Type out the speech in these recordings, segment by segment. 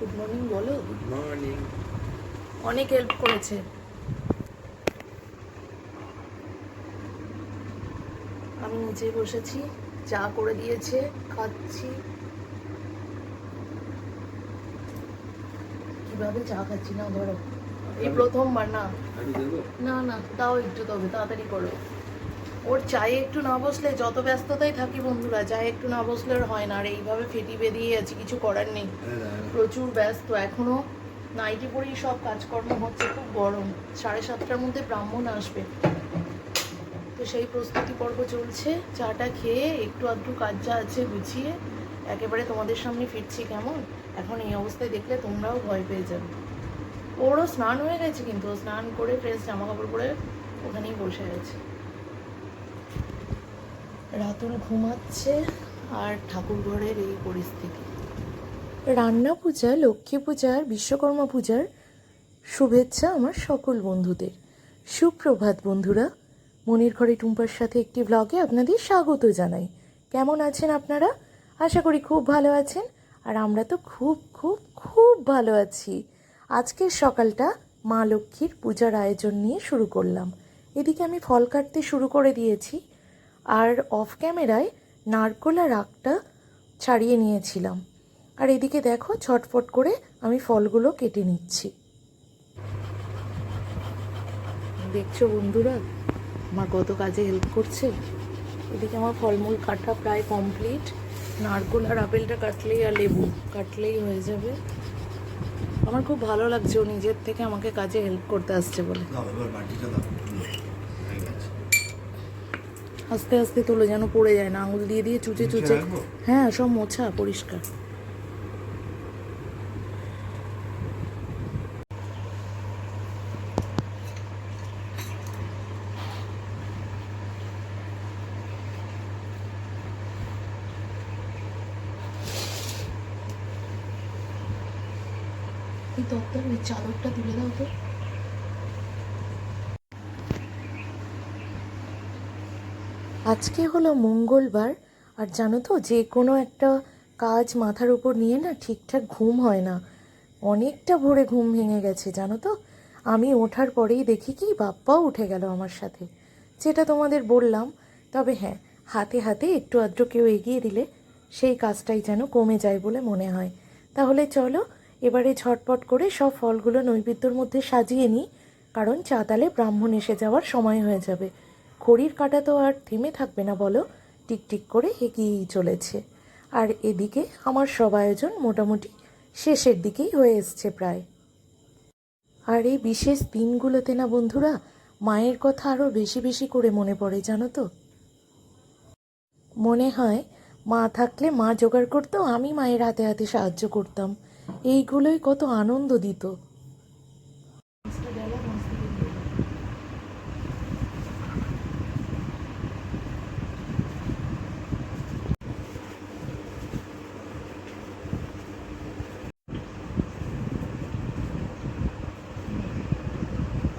Good morning বলো। Good morning অনেক help করেছে। আমি নিচে বসেছি চা করে দিয়েছে খাচ্ছি। কীভাবে চা খাচ্ছি না ধরো? এই প্রথমবার না? না না তাও একটু তবে তাড়াতাড়ি করো। ওর চায়ে একটু না বসলে যত ব্যস্ততাই থাকি বন্ধুরা, চায়ে একটু না বসলে আর হয় না। আর এইভাবে ফেটি বেরিয়ে আছে, কিছু করার নেই। প্রচুর ব্যস্ত। এখনও নাইটি পরেই সব কাজকর্ম হচ্ছে, খুব গরম। সাড়ে সাতটার মধ্যে ব্রাহ্মণ আসবে। তো সেই প্রস্তুতি পর্ব চলছে। চাটা খেয়ে একটু আধটু কাজ যা আছে গুছিয়ে একেবারে তোমাদের সামনে ফিরছি কেমন? এখন এই অবস্থায় দেখলে তোমরাও ভয় পেয়ে যাবে। ওরও স্নান হয়ে গেছে কিন্তু, স্নান করে ফ্রেশ জামা কাপড় পরে ওখানেই বসে আছে। রাতুল ঘুমাচ্ছে আর ঠাকুর ঘরের এই পরিস্থিতি। রান্না পূজা, লক্ষ্মী পূজার বিশ্বকর্মা পূজার শুভেচ্ছা আমার সকল বন্ধুদের। সুপ্রভাত বন্ধুরা, মনির ঘরে টুম্পার সাথে একটি ব্লগে আপনাদের স্বাগত জানাই। কেমন আছেন আপনারা? আশা করি খুব ভালো আছেন আর আমরা তো খুব খুব খুব ভালো আছি। আজকের সকালটা মা লক্ষ্মীর পূজার আয়োজন নিয়ে শুরু করলাম। এদিকে আমি ফল কাটতে শুরু করে দিয়েছি। আর অফ ক্যামেরায় নারকোল আর আখটা ছাড়িয়ে নিয়েছিলাম। আর এদিকে দেখো, ছটফট করে আমি ফলগুলো কেটে নিচ্ছি। দেখছ বন্ধুরা আমার কত কাজে হেল্প করছে? এদিকে আমার ফলমূল কাটা প্রায় কমপ্লিট নারকোল আর আপেলটা কাটলেই আর লেবু কাটলেই হয়ে যাবে। আমার খুব ভালো লাগছে, ও নিজের থেকে আমাকে কাজে হেল্প করতে আসছে বলে দাও এবার বাটিটা দাও হয়ে গেছে আস্তে আস্তে তোলো যেন পড়ে যায় না আঙুল দিয়ে দিয়ে চুচে চুচে। হ্যাঁ সব মোছা পরিষ্কার। এই দপ্তর ওই চাদরটা তুলে দাও তো। আজকে হলো মঙ্গলবার, আর জানো তো, যে কোনো একটা কাজ মাথার উপর নিয়ে না ঠিকঠাক ঘুম হয় না। অনেকটা ভোরে ঘুম ভেঙে গেছে, জানো তো? আমি ওঠার পরেই দেখি কি বাপ্পাও উঠে গেল আমার সাথে। যেটা তোমাদের বললাম, তবে হ্যাঁ হাতে হাতে একটু আধটু কেউ এগিয়ে দিলে সেই কাজটাই যেন কমে যায় বলে মনে হয়। তাহলে চলো, এবারে ঝটপট করে সব ফলগুলো নৈবেদ্যর মধ্যে সাজিয়ে নিই, কারণ চাতালে ব্রাহ্মণ এসে যাওয়ার সময় হয়ে যাবে। ঘড়ির কাঁটা তো আর থেমে থাকবে না, বলো। টিকটিক করে এগিয়েই চলেছে। আর এদিকে আমার সব আয়োজন মোটামুটি শেষের দিকেই হয়ে এসছে প্রায়। আর এই বিশেষ দিনগুলোতে না বন্ধুরা, মায়ের কথা আরও বেশি বেশি করে মনে পড়ে, জানো তো। মনে হয় মা থাকলে মা জোগাড় করতো, আমি মায়ের হাতে হাতে সাহায্য করতাম। এইগুলোই কত আনন্দ দিত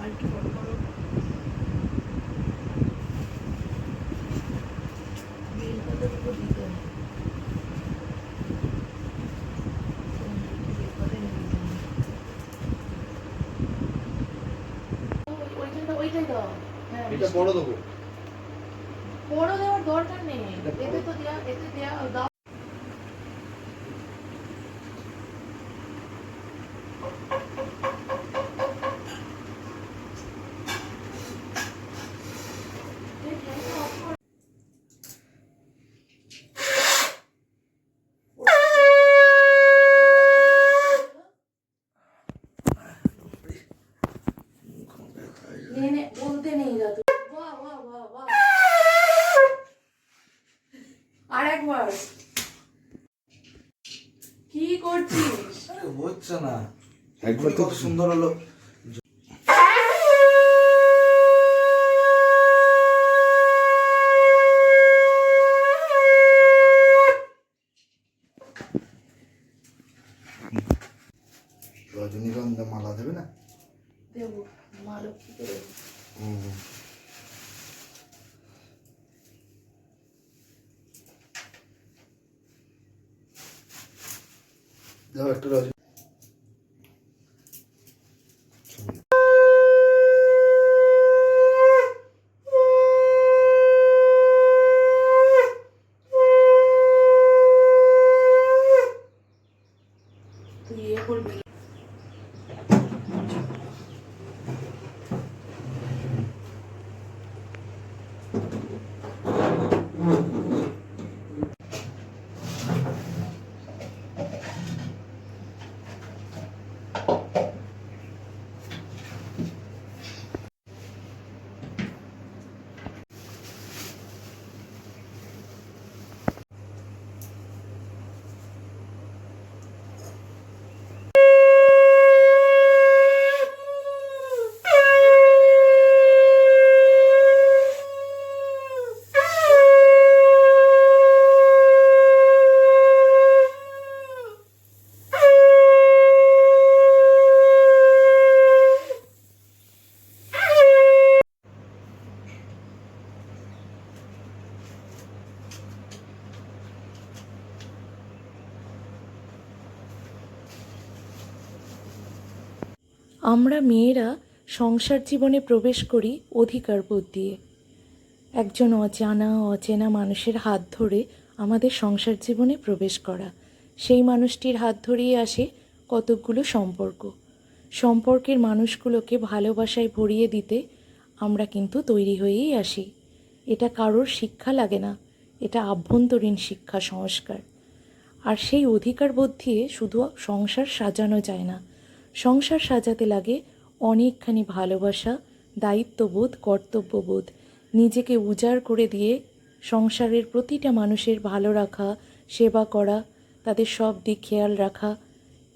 আর কি বড় বড় বেলপাতাগুলো দিতে হবে। ওই- ওইখানটা- ওইটাই দাও। হ্যাঁ, এটা বড় দেবো বড় দেওয়ার দরকার নেই এটা বড়। এতে তো দেয়া এতে দেয়া দাও নে নে বলতে নেই যা তুই বাহ বাহ বাহ বাহ আর একবার কি করছিস আরে হচ্ছে না কত সুন্দর হলো। রজনীগন্ধা মালা দেবে না? দেবো মা হুম। দাও একটু রজনী আমরা মেয়েরা সংসার জীবনে প্রবেশ করি অধিকার বোধ দিয়ে। একজন অজানা, অচেনা মানুষের হাত ধরে আমাদের সংসার জীবনে প্রবেশ করা। সেই মানুষটির হাত ধরিয়ে আসে কতকগুলো সম্পর্ক। সম্পর্কের মানুষগুলোকে ভালোবাসায় ভরিয়ে দিতে আমরা কিন্তু তৈরি হয়েই আসি। এটা কারোর শিক্ষা লাগে না। এটা আভ্যন্তরীণ শিক্ষা, সংস্কার। আর সেই অধিকার বোধ দিয়ে শুধু সংসার সাজানো যায় না। সংসার সাজাতে লাগে অনেকখানি ভালোবাসা, দায়িত্ববোধ, কর্তব্যবোধ। নিজেকে উজাড় করে দিয়ে সংসারের প্রতিটা মানুষের ভালো রাখা, সেবা করা, তাদের সব দিক খেয়াল রাখা,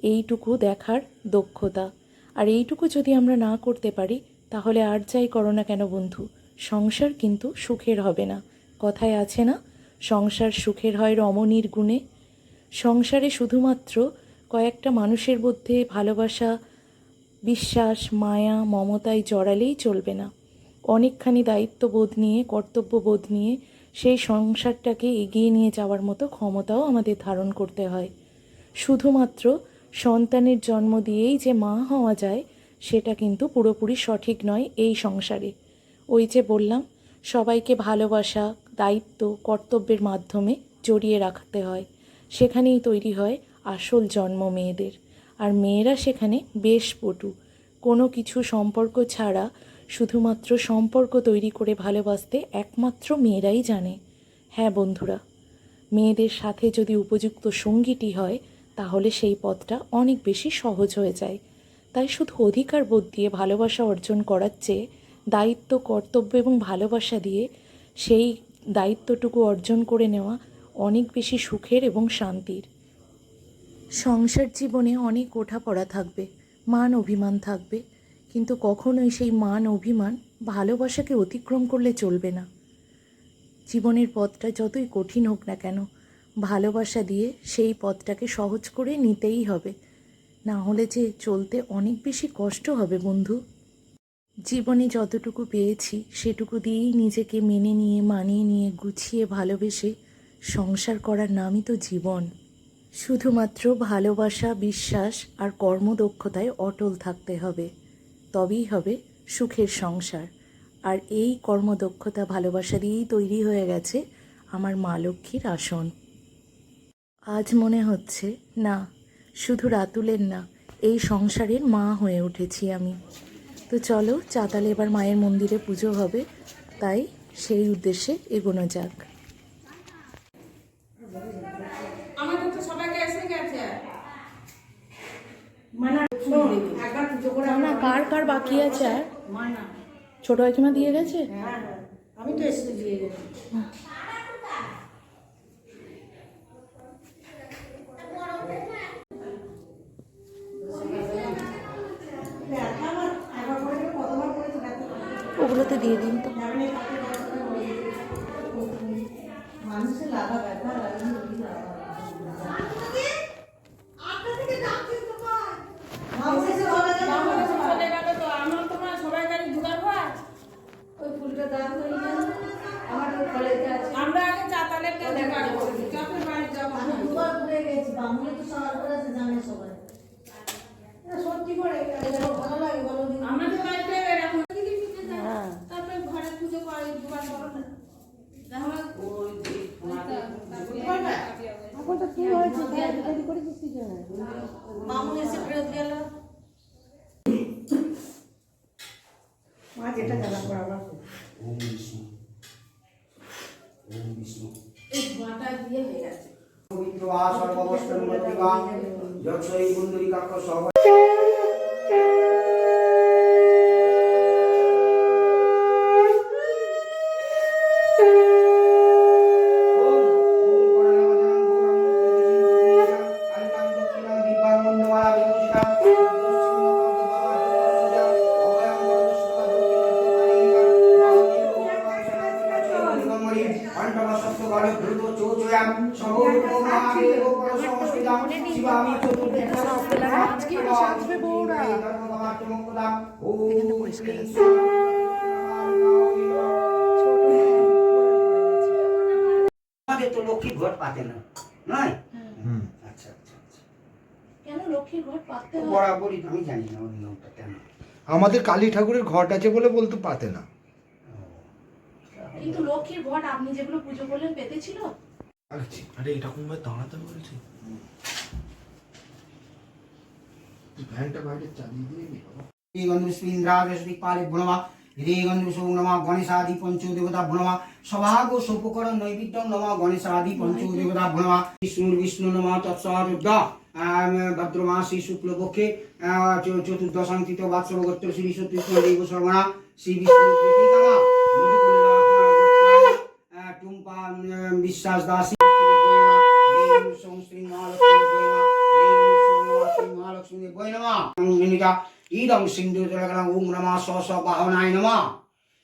এইটুকু দেখার দক্ষতা। আর এইটুকু যদি আমরা না করতে পারি, তাহলে আর যাই করো না কেন বন্ধু? সংসার কিন্তু সুখের হবে না। কথায় আছে না, সংসার সুখের হয় রমণীর গুণে। সংসারে শুধুমাত্র কয়েকটা মানুষের মধ্যে ভালোবাসা, বিশ্বাস, মায়া মমতায় জড়ালেই চলবে না। অনেকখানি দায়িত্ববোধ নিয়ে, কর্তব্যবোধ নিয়ে সেই সংসারটাকে এগিয়ে নিয়ে যাওয়ার মতো ক্ষমতাও আমাদের ধারণ করতে হয়। শুধুমাত্র সন্তানের জন্ম দিয়েই যে মা হওয়া যায়, সেটা কিন্তু পুরোপুরি সঠিক নয় এই সংসারে। ওই যে বললাম, সবাইকে ভালোবাসা, দায়িত্ব, কর্তব্যের মাধ্যমে জড়িয়ে রাখতে হয়। সেখানেই তৈরি হয় আসল জন্ম মেয়েদের। আর মেয়েরা সেখানে বেশ পটু। কোনো কিছু সম্পর্ক ছাড়া শুধুমাত্র সম্পর্ক তৈরি করে ভালোবাসতে একমাত্র মেয়েরাই জানে। হ্যাঁ বন্ধুরা, মেয়েদের সাথে যদি উপযুক্ত সঙ্গীটি হয়, তাহলে সেই পথটা অনেক বেশি সহজ হয়ে যায়। তাই শুধু অধিকার বোধ দিয়ে ভালোবাসা অর্জন করার চেয়ে দায়িত্ব, কর্তব্য এবং ভালোবাসা দিয়ে সেই দায়িত্বটুকু অর্জন করে নেওয়া অনেক বেশি সুখের এবং শান্তির। সংসার জীবনে অনেক ওঠাপড়া থাকবে, মান অভিমান থাকবে, কিন্তু কখনোই সেই মান অভিমান ভালোবাসাকে অতিক্রম করলে চলবে না। জীবনের পথটা যতই কঠিন হোক না কেন, ভালোবাসা দিয়ে সেই পথটাকে সহজ করে নিতেই হবে। না হলে যে চলতে অনেক বেশি কষ্ট হবে বন্ধু। জীবনে যতটুকু পেয়েছি, সেটুকু দিয়েই নিজেকে মেনে নিয়ে, মানিয়ে নিয়ে, গুছিয়ে ভালোবেসে সংসার করার নামই তো জীবন। শুধুমাত্র ভালোবাসা, বিশ্বাস আর কর্মদক্ষতায় অটল থাকতে হবে। তবেই হবে সুখের সংসার। আর এই কর্মদক্ষতা ভালোবাসা দিয়েই তৈরি হয়ে গেছে আমার মা লক্ষ্মীর আসন। আজ মনে হচ্ছে, না, শুধু রাতুলের না, এই সংসারের মা হয়ে উঠেছি আমি। তো চলো, চাতালে এবার মায়ের মন্দিরে পুজো হবে, তাই সেই উদ্দেশ্যে এগোনো যাক আমাদের তো সবাইকে এসে গেছে না কার কার বাকি আছে? আর ছোট কাকিমা দিয়ে গেছে? হ্যাঁ আমি তো এসে দিয়ে গেছি। ওগুলোতে দিয়ে দিন তো। মানুষের লাগা ব্যথা লাগে চলে গেল তো আমার তোমার সবাই গাড়ি জোগাড় হয় ফুলটা দাম হয়ে না আমার কলেজে আছে। আমরা আগে চাতালের কাছে গাড়ি করেছি। চপের বাড়ি আমি দুবার ঘুরে গেছি বামুনে তো সবার করে জানে সবাই। সত্যি করে এটা ভালো লাগে বলো দিন আমাদের বাড়িতে এরকম তারপরে ঘরে পুজো করে জোগাড় করো না তাহলে ওই এখন তো কি হয়েছে বিয়ে তৈরি করেছিস কি জন্য বামুন এসে ফেরত গেল মা যেটা জ্বালা করে আবার ওম বিষ্ণু ওম বিষ্ণু এই ধোঁয়াটা দিয়ে হয়ে গেছে পবিত্র বা মধ্যিবা যৎসই কুন্দরিকাক্ষ সহ বরাবরই আমি জানি না ওর নিয়মটা কেন। আমাদের কালী ঠাকুরের ঘট আছে বলে বলতে পাতে না। কিন্তু লক্ষ্মীর ঘট আপনি যেগুলো পুজো করলেন পেতে ছিল? আচ্ছা। আরে এরকম ভাবে দাঁড়াতে বলছি? ফ্যানটা বাইরে চালিয়ে দিয়ে নি বাবা। গন্ধুষ্পীন্দ্রাদৃপালে ভুণমা হৃদে নমা গণেশাদি পঞ্চদেবতা ভুণমা সভাগ সোপকরণ নৈবিদ্যম নমা গণেশাদি পঞ্চদেবতা ভুণমা বিষ্ণুর বিষ্ণু নমা ভদ্রমাসী শুক্লপক্ষে আহ, চ- চতুর্দশান্তিত বাৎসব গোত্র শ্রী সতীষ্ণ দেব শর্মণা শ্রী বিষ্ণু টুম্পা বিশ্বাস দাসী মহালক্ষ্মী বৈ নমা ইদং সিন্ধু জলগণং ওম নমঃ স স বাহনায় নমঃ।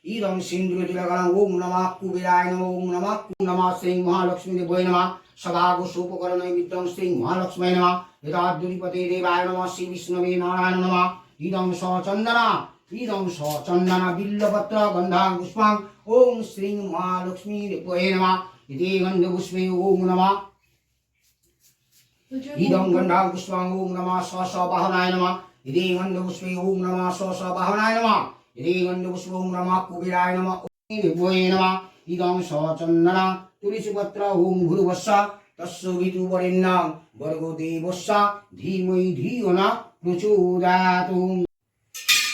ইদং সিন্ধু জলগণং ওম নমঃ কুবেরায় নমঃ ওম নমঃ কু নমঃ শ্রী মহালক্ষ্মী বৈ বিদ্যং শ্রী মহালক্ষ্মী নমঃ। যথাদ্দুরিপতে দেবায় নমঃ শ্রী বিষ্ণবে নারায়ণ নমঃ। ইদং স চন্দনা ইদং স চন্দনা বিল্লপত্র গন্ধাং পুষ্পাং ওম শ্রী মহালক্ষ্মী বৈ নমঃ। ইতি গন্ধ পুষ্পে ওম নমঃ। ইদং গন্ধাং পুষ্পাং ওম নমঃ স স বাহনায় নমঃ। ইতি গন্ধ পুষ্পে ওম নমঃ স স বাহনায় নমঃ। ইতি গন্ধ পুষ্পে ওম নমঃ, কুবেরায় নমঃ। ওম বিভুয়ে নমঃ। ইদং স চন্দনা তুলসীপত্র ওম ভূর্ভস্য তস্য ঋতুবরেণ্যং বর্গো দেবস্য ধীমহি ধিয়ো ন প্রচোদয়াৎ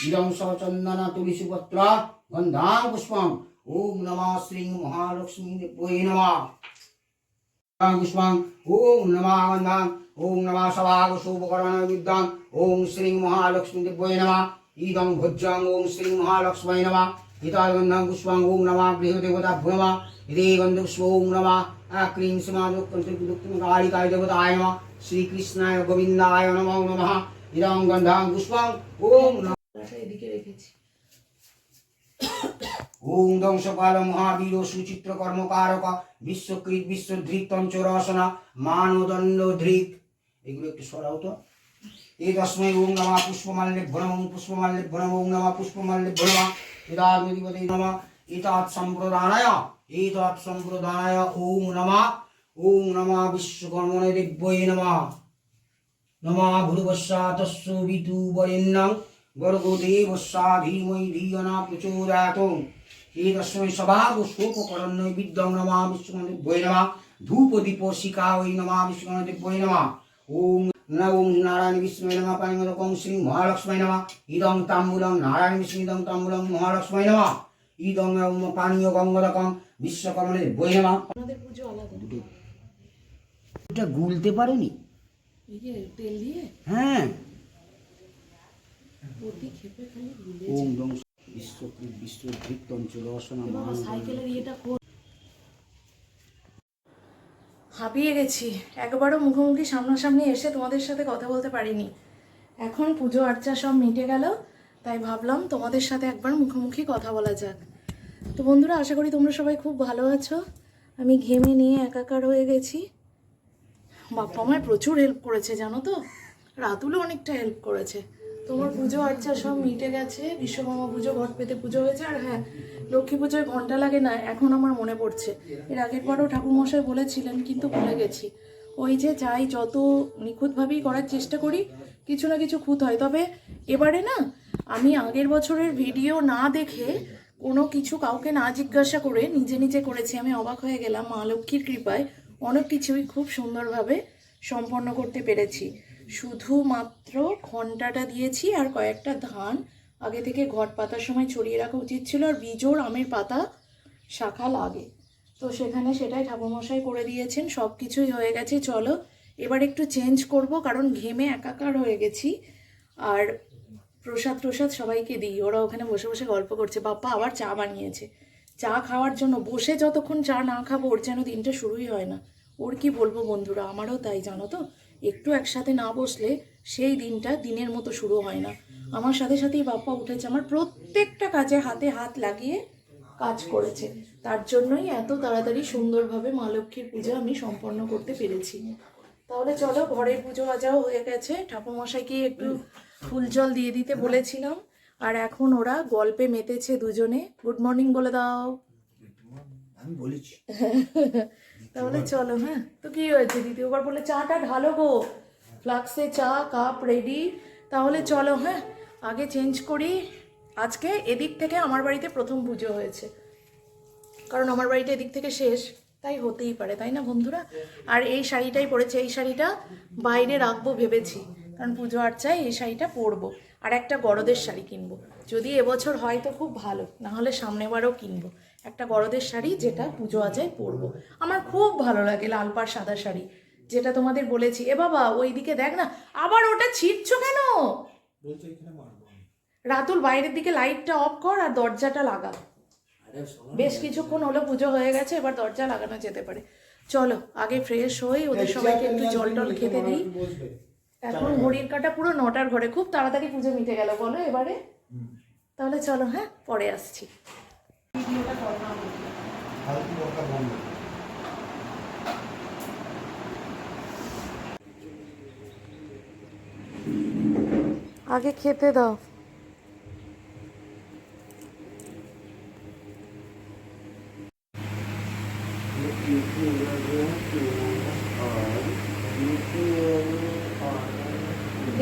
ইদং স চন্দনা তুলসীপত্র গন্ধাং পুষ্পং ওম নমঃ শ্রী মহালক্ষ্মী দেবয়ে নমঃ পুষ্পাং ওম নমঃ গন্ধাং ওম নমঃ সভাগ শুভকরণ বিদ্যাং ওম শ্রী মহালক্ষ্মী দেবয়ে নমঃ ইদং ভোজ্যং ওম শ্রী মহালক্ষ্মী নমঃ ইতাল গন্ধাং পুষ্পাং ওম নমঃ গৃহদেবতা নমঃ পুষ্প ওম নমঃ ক্রিং সমাদুক্কালিকায় দেবতায় নমঃ শ্রীকৃষ্ণায় গোবিন্দায় নমো নমঃ ইদং গন্ধাং পুষ্পাং ওম নমঃ ওম দংশপাল মহাবীর সুচিত্র কর্মকারক বিশ্বকৃত বিশ্বধৃক তঞ্চরসনা মানদণ্ড ধৃক এগুলো একটু সরাও তো। এই তস্মৈ ওম নমা, পুষ্পমাল্যে ভ্রম পুষ্পমাল্যে ভ্রম ওম নমা, পুষ্পমাল্যে ভ্রম ইদাদিপতি নম। এতাৎ সম্প্রদানায় এতাৎ সম্প্রদানায় ওম নমা ওম নমা বিশ্বকর্মণে দিব্যৈ নমা নমা তস্য বিতু বরেণ্যং গর্গো দেবস্যা ধীমৈ ধিয়না প্রচোদয়াত এতস্মৈ সভাগ শোককরণ্য বিদ্যং নমা বিষ্ণু বৈ নমা ধূপ দীপ শিখা ওই নমা বিষ্ণু বৈ নমা ওম ন নারায়ণ বিষ্ণু নমা পানিমদকং শ্রী মহালক্ষ্মী নমা ইদং তাম্বুলং নারায়ণ বিষ্ণু ইদং তাম্বুলং মহালক্ষ্মী নমা ইদং পানীয় বিশ্বকর্মণে বৈ নমা আপনাদের পুজো আলাদা। এটা গুলতে পারোনি? এই যে তেল দিয়ে? হ্যাঁ। ওম বিশ্বকৃত অসনা সাইকেলের ইয়েটা হাঁপিয়ে গেছি। একবারও মুখোমুখি সামনাসামনি এসে তোমাদের সাথে কথা বলতে পারিনি। এখন পুজো আর্চা সব মিটে গেল তাই ভাবলাম তোমাদের সাথে একবার মুখোমুখি কথা বলা যাক। তো বন্ধুরা, আশা করি তোমরা সবাই খুব ভালো আছো। আমি ঘেমে নিয়ে একাকার হয়ে গেছি। বাপ্পা আমায় প্রচুর হেল্প করেছে, জানো তো? রাতুলও অনেকটা হেল্প করেছে। তোমার পুজো আর্চা সব মিটে গেছে। বিশ্বকর্মা পুজো, ঘট পেতে পুজো হয়েছে। আর হ্যাঁ লক্ষ্মী পুজোয় ঘণ্টা লাগে না, এখন আমার মনে পড়ছে। এর আগের বারও ঠাকুরমশাই বলেছিলেন, কিন্তু ভুলে গেছি। ওই যে যাই যত নিখুঁতভাবেই করার চেষ্টা করি, কিছু না কিছু খুঁত হয়। তবে এবারে না, আমি আগের বছরের ভিডিও না দেখে কোনো কিছু কাউকে না জিজ্ঞাসা করে নিজে নিজে করেছি, আমি অবাক হয়ে গেলাম। মা লক্ষ্মীর কৃপায় অনেক কিছুই খুব সুন্দরভাবে সম্পন্ন করতে পেরেছি। শুধুমাত্র ঘন্টাটা দিয়েছি আর কয়েকটা ধান আগে থেকে ঘট পাতার সময় ছড়িয়ে রাখা উচিত ছিল আর বিজোড় আমের পাতা শাখা লাগে। তো সেখানে সেটাই ঠাকুরমশাই করে দিয়েছেন সব কিছুই হয়ে গেছে। চলো, এবার একটু চেঞ্জ করব কারণ ঘেমে একাকার হয়ে গেছি। আর প্রসাদ প্রসাদ সবাইকে দিই। ওরা ওখানে বসে বসে গল্প করছে। বাপ্পা আবার চা বানিয়েছে। চা খাওয়ার জন্য বসে যতক্ষণ চা না খাব, ওর যেন দিনটা শুরুই হয় না। ওর কি বলব বন্ধুরা? আমারও তাই, জানো তো? একটু একসাথে না বসলে সেই দিনটা দিনের মতো শুরু হয় না। আমার সাথে সাথেই বাপ্পা উঠেছে। আমার প্রত্যেকটা কাজে হাতে হাত লাগিয়ে কাজ করেছে। তার জন্যই এত তাড়াতাড়ি সুন্দরভাবে মা লক্ষ্মীর পুজো আমি সম্পন্ন করতে পেরেছি। তাহলে চলো, ঘরের পুজো আজাও হয়ে গেছে। ঠাকুরমশাইকে একটু ফুল জল দিয়ে দিতে বলেছিলাম। আর এখন ওরা গল্পে মেতেছে দুজনে। গুড মর্নিং বলে দাও। আমি বলেছি। তাহলে চলো হ্যাঁ। তো কি হয়েছে দ্বিতীয়বার বলে চাটা ঢালো গো। ফ্লাক্সে চা কাপ রেডি তাহলে চলো হ্যাঁ। আগে চেঞ্জ করি। আজকে এদিক থেকে আমার বাড়িতে প্রথম পুজো হয়েছে। কারণ আমার বাড়িতে এদিক থেকে শেষ। তাই হতেই পারে তাই না বন্ধুরা? আর এই শাড়িটাই পরেছে। এই শাড়িটা বাইরে রাখব ভেবেছি। কারণ পুজো আর্চায় এই শাড়িটা পরবো। আর একটা গরদের শাড়ি কিনবো। যদি এবছর হয় তো খুব ভালো না হলে সামনেবারও কিনবো। একটা গরদের শাড়ি যেটা পুজো আচায় পরবো। আমার খুব ভালো লাগে লাল পাড় সাদা শাড়ি যেটা তোমাদের বলেছি। এ বাবা ওই দিকে দেখ না আবার ওটা ছিটছো কেন। রাতুল বাইরের দিকে লাইটটা অফ কর আর দরজাটা লাগা। বেশ কিছুক্ষণ হলো পুজো হয়ে গেছে এবার দরজা লাগানো যেতে পারে। চলো আগে ফ্রেশ হই ওদের সবাইকে একটু জল টল খেতে দিই। এখন ঘড়ির কাটা পুরো নটার ঘরে। খুব তাড়াতাড়ি পুজো মিটে গেল বলো এবারে। তাহলে চলো হ্যাঁ পরে আসছি। ভিডিওটা আগে খেতে দাও।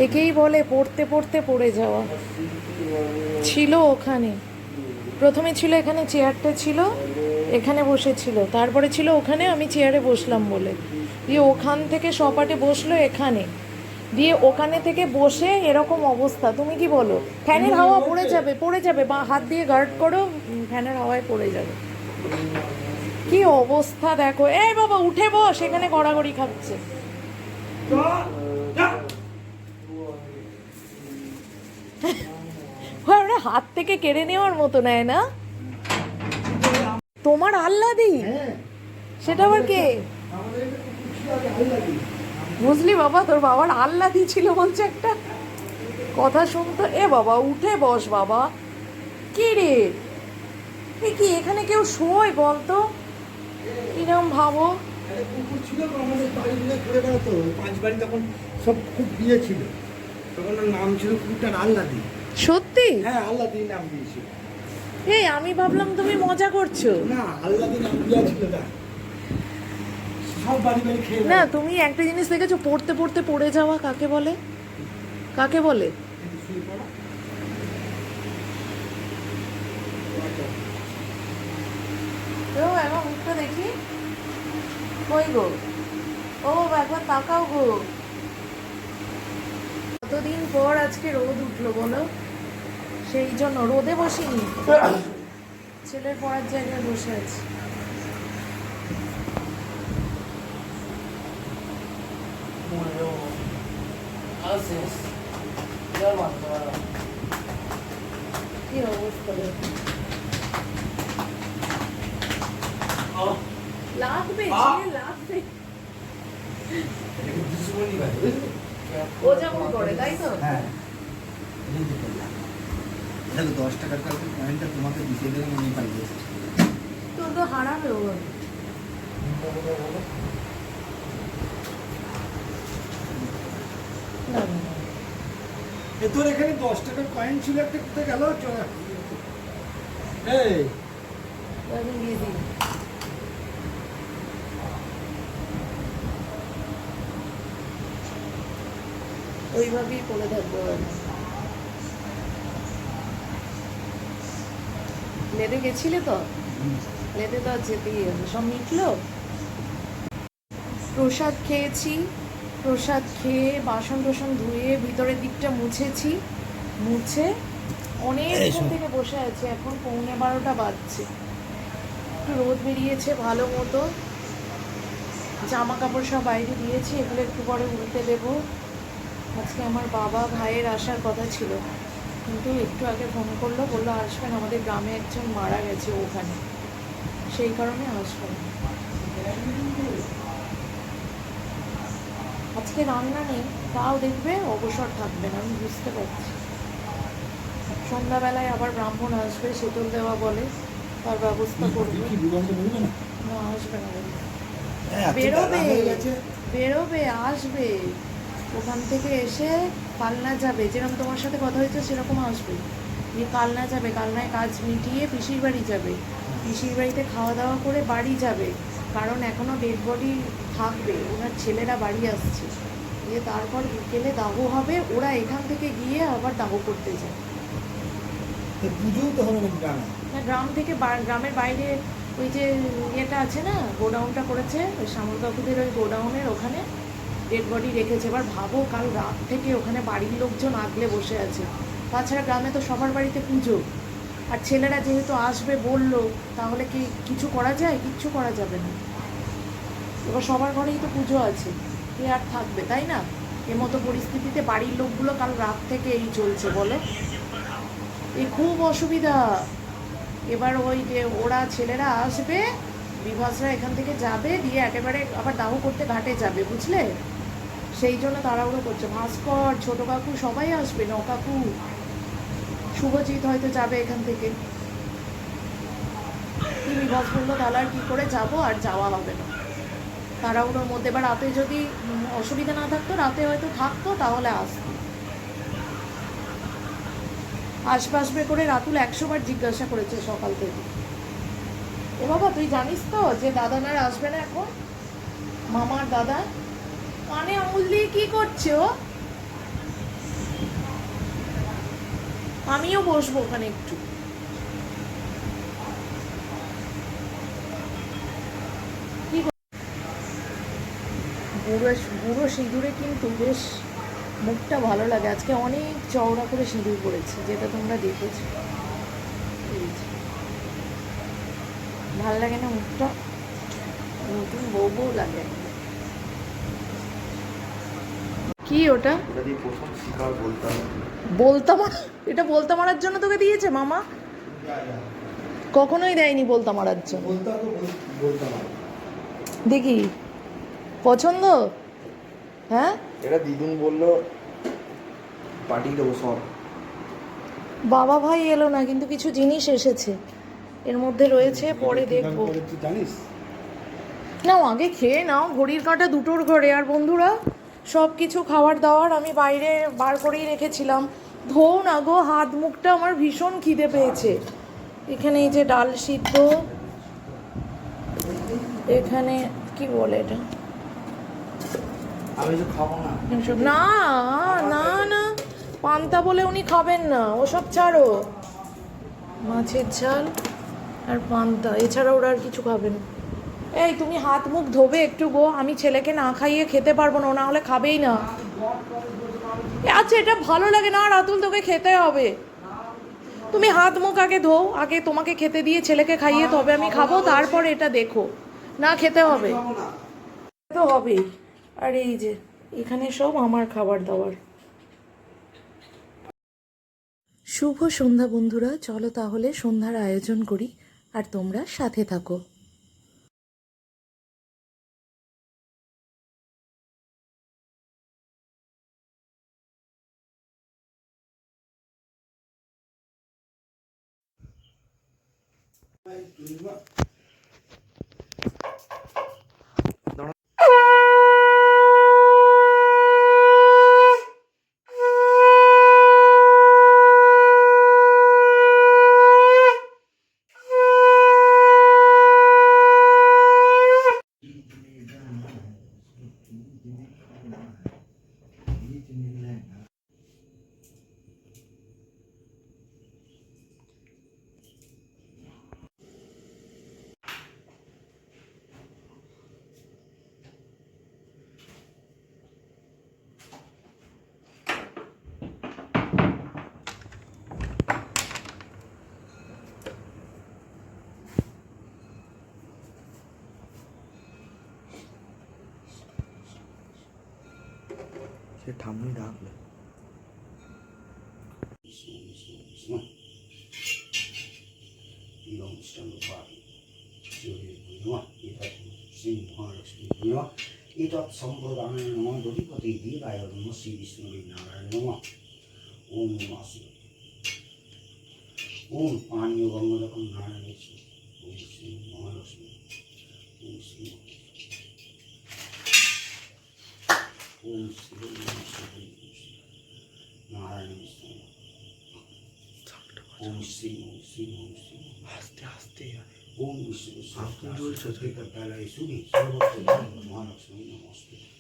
একেই বলে পড়তে পড়তে পড়ে যাওয়া। ছিল ওখানে। প্রথমে ছিল এখানে চেয়ারটা ছিল এখানে বসেছিল। তারপরে ছিল ওখানে আমি চেয়ারে বসলাম বলে। দিয়ে ওখান থেকে সপাটে বসল এখানে। দিয়ে ওখানে থেকে বসে এরকম অবস্থা। তুমি কি বলো? ফ্যানের হাওয়া পড়ে যাবে পড়ে যাবে। বা হাত দিয়ে গার্ড করো ফ্যানের হাওয়ায় পড়ে যাবে। কি অবস্থা দেখো। এই বাবা উঠে বস এখানে গড়াগড়ি খাচ্ছে। ওরা হাত থেকে কেড়ে নেওয়ার মতো নেয় না? তোমার আল্লাদি সেটা আবার কে? বুঝলি বাবা, তোর বাবার আল্লাদি ছিল বলছে একটা। কথা শুনতো, এ বাবা, উঠে বস বাবা। কি রে? কি, এখানে কেউ শোয় বলতো? কিরম ভাবো? ছিল সব খুব বিয়ে ছিল। তখন ওর নাম ছিল কুকুরটার আল্লাদি সত্যি? হ্যাঁ আল্লাদি নাম দিয়েছিল এই আমি ভাবলাম তুমি মজা করছ। না আল্লাদি নাম দেওয়া ছিল না। না তুমি একটা জিনিস দেখেছ পড়তে পড়তে পড়ে যাওয়া কাকে বলে? কাকে বলে? দেখি। কই গো? ও একবার তাকাও গো। কতদিন পর আজকে রোদ উঠল বলো? সেই জন্য রোদে বসিনি। ছেলের পড়ার জায়গায় বসে আছি। কি অবস্থা লাগবে এটা দুশ্মনী বাড়ি, বুঝলি? ও যেমন করে তাই তো? হ্যাঁ। দশ টাকার কালকে কয়েনটা তোমাকে দিতে গেলে মনে পাইয়ে তোর তো হারাবে ও। এ তোর এখানে দশ টাকার কয়েন ছিল একটা কোথায় গেল? চলে এই। দিয়ে দিই। ওইভাবেই করে থাকব আমি লেদে গেছিলে তো? লেদে তো আর যেতেই হবে। সব মিটলো? প্রসাদ খেয়েছি প্রসাদ খেয়ে বাসন টাসন ধুয়ে ভিতরের দিকটা মুছেছি। মুছে অনেকক্ষণ থেকে বসে আছি এখন পৌনে বারোটা বাজছে। একটু রোদ বেরিয়েছে ভালো মতো। জামা কাপড় সব বাইরে দিয়েছি এগুলো একটু পরে উল্টে দেবো। আজকে আমার বাবা ভাইয়ের আসার কথা ছিল। কিন্তু একটু আগে ফোন করল বলল আসবেন আমাদের গ্রামে একজন মারা গেছে ওখানে। সেই কারণে আসবেন। আজকে রান্না নেই তাও দেখবে অবসর থাকবেন আমি বুঝতে পারছি। সন্ধ্যাবেলায় আবার ব্রাহ্মণ আসবে শীতল দেওয়া বলে তার ব্যবস্থা করবে। না? আসবে না। বেরোবে হয়ে গেছে। বেরোবে আসবে। ওখান থেকে এসে কালনা যাবে যেরকম তোমার সাথে কথা হয়েছে সেরকম আসবে। দিয়ে কালনা যাবে কালনায় কাজ মিটিয়ে পিসির বাড়ি যাবে। পিসির বাড়িতে খাওয়া দাওয়া করে বাড়ি যাবে কারণ এখনও ডেড বডি থাকবে ওনার ছেলেরা বাড়ি আসছে। দিয়ে তারপর বিকেলে দাহ হবে ওরা এখান থেকে গিয়ে আবার দাহ করতে যায়। তো পুজোও তো হবে গ্রামে? না গ্রাম থেকে গ্রামের বাইরে ওই যে ইয়েটা আছে না গোডাউনটা করেছে ওই শ্যামল কাকুদের ওই গোডাউনের ওখানে। ডেড বডি রেখেছে। এবার ভাবো, কাল রাত থেকে ওখানে বাড়ির লোকজন আগলে বসে আছে। তাছাড়া গ্রামে তো সবার বাড়িতে পুজো। আর ছেলেরা যেহেতু আসবে বলল, তাহলে কি কিছু করা যায়? কিচ্ছু করা যাবে না। এবার সবার ঘরেই তো পুজো আছে। কে আর থাকবে, তাই না? এমতো পরিস্থিতিতে বাড়ির লোকগুলো কাল রাত থেকে এই চলছে, বলো। এ খুব অসুবিধা। এবার ওই যে ওরা ছেলেরা আসবে, বিভাসরা এখান থেকে যাবে, দিয়ে একেবারে আবার দাহ করতে ঘাটে যাবে, বুঝলে? সেই জন্য তাড়াহুড়ো করছে। ভাস্কর, ছোট কাকু, সবাই আসবে ন কাকু শুভজিৎ হয়তো যাবে এখান থেকে। বিভাস বলল তাহলে আর কি করে যাব আর যাওয়া হবে না। তাড়াহুড়োর মধ্যে। বা রাতে যদি অসুবিধা না থাকতো, রাতে হয়তো থাকতো, তাহলে আসতো। আসবে করে রাতুল একশোবার জিজ্ঞাসা করেছে সকাল থেকে। এ বাবা, তুই জানিস তো যে দাদা না আসবে না এখন? মামার দাদা কানে আঙুল দিয়ে কি করছে আমিও বসবো ওখানে একটু। বুড়ো সিঁদুরে কিন্তু বেশ মুখটা ভালো লাগে। আজকে অনেক চওড়া করে সিঁদুর পড়েছে যেটা তোমরা দেখেছ। ভালো লাগে না মুখটা? নতুন বউ বউ লাগে। কি ওটা? বলতাম? এটা বলতা মারার জন্য তোকে দিয়েছে মামা? কখনোই দেয়নি বলতা মারার জন্য। দেখি। পছন্দ? হ্যাঁ? এটা দিদুন বলল পাঠিয়ে দেবো সব। বাবা ভাই এলো না কিন্তু কিছু জিনিস এসেছে। এর মধ্যে রয়েছে পরে দেখব। জানিস? নাও আগে খেয়ে নাও ঘড়ির কাঁটা দুটোর ঘরে। আর বন্ধুরা সব কিছু খাবার দাওয়ার আমি বাইরে বার করেই রেখেছিলাম। ধোও না গো হাত মুখটা আমার ভীষণ খিদে পেয়েছে। এখানে এই যে ডাল সিদ্ধ। এখানে কি বলে এটা? না। না না না। পান্তা বলে উনি খাবেন না ওসব ছাড়ো। মাছের ঝাল আর পান্তা এছাড়া ওরা আর কিছু খাবেন এই, তুমি হাত মুখ ধোবে একটু গো, আমি ছেলেকে না খাইয়ে খেতে পারব না না হলে খাবেই না। আচ্ছা এটা ভালো লাগে না, রাতুল, তোকে খেতে হবে। তুমি হাত মুখ আগে ধো, আগে তোমাকে খেতে দিয়ে ছেলেকে খাইয়ে তবে আমি খাব, তারপর এটা দেখো। না খেতে হবে। তো হবেই। আর এই যে, এখানে সব আমার খাবার দাবার। শুভ সন্ধ্যা বন্ধুরা, চলো তাহলে সন্ধ্যার আয়োজন করি, আর তোমরা সাথে থাকো। সে চন্দ্রপাঠী যোগেন্দ্র এটা শ্রী মহালক্ষ্মী নিয় এতৎ সম্প্রদানায় নম দধিপতি দেবায় নম শ্রী বিষ্ণু নারায়ণ নম ওম আসু ওম পানীয় গঙ্গলকম নারায়ণেশ্বর ওম শ্রী মহালক্ষ্মী ওম শ্রী ওম শ্রী নারায়ণ ওম শ্রী শ্রী শ্রী আস্তে আস্তে ওম শ্রী শ্রী বেলায় শুনি সর্বত্র মহালক্ষ্মী নমস্কার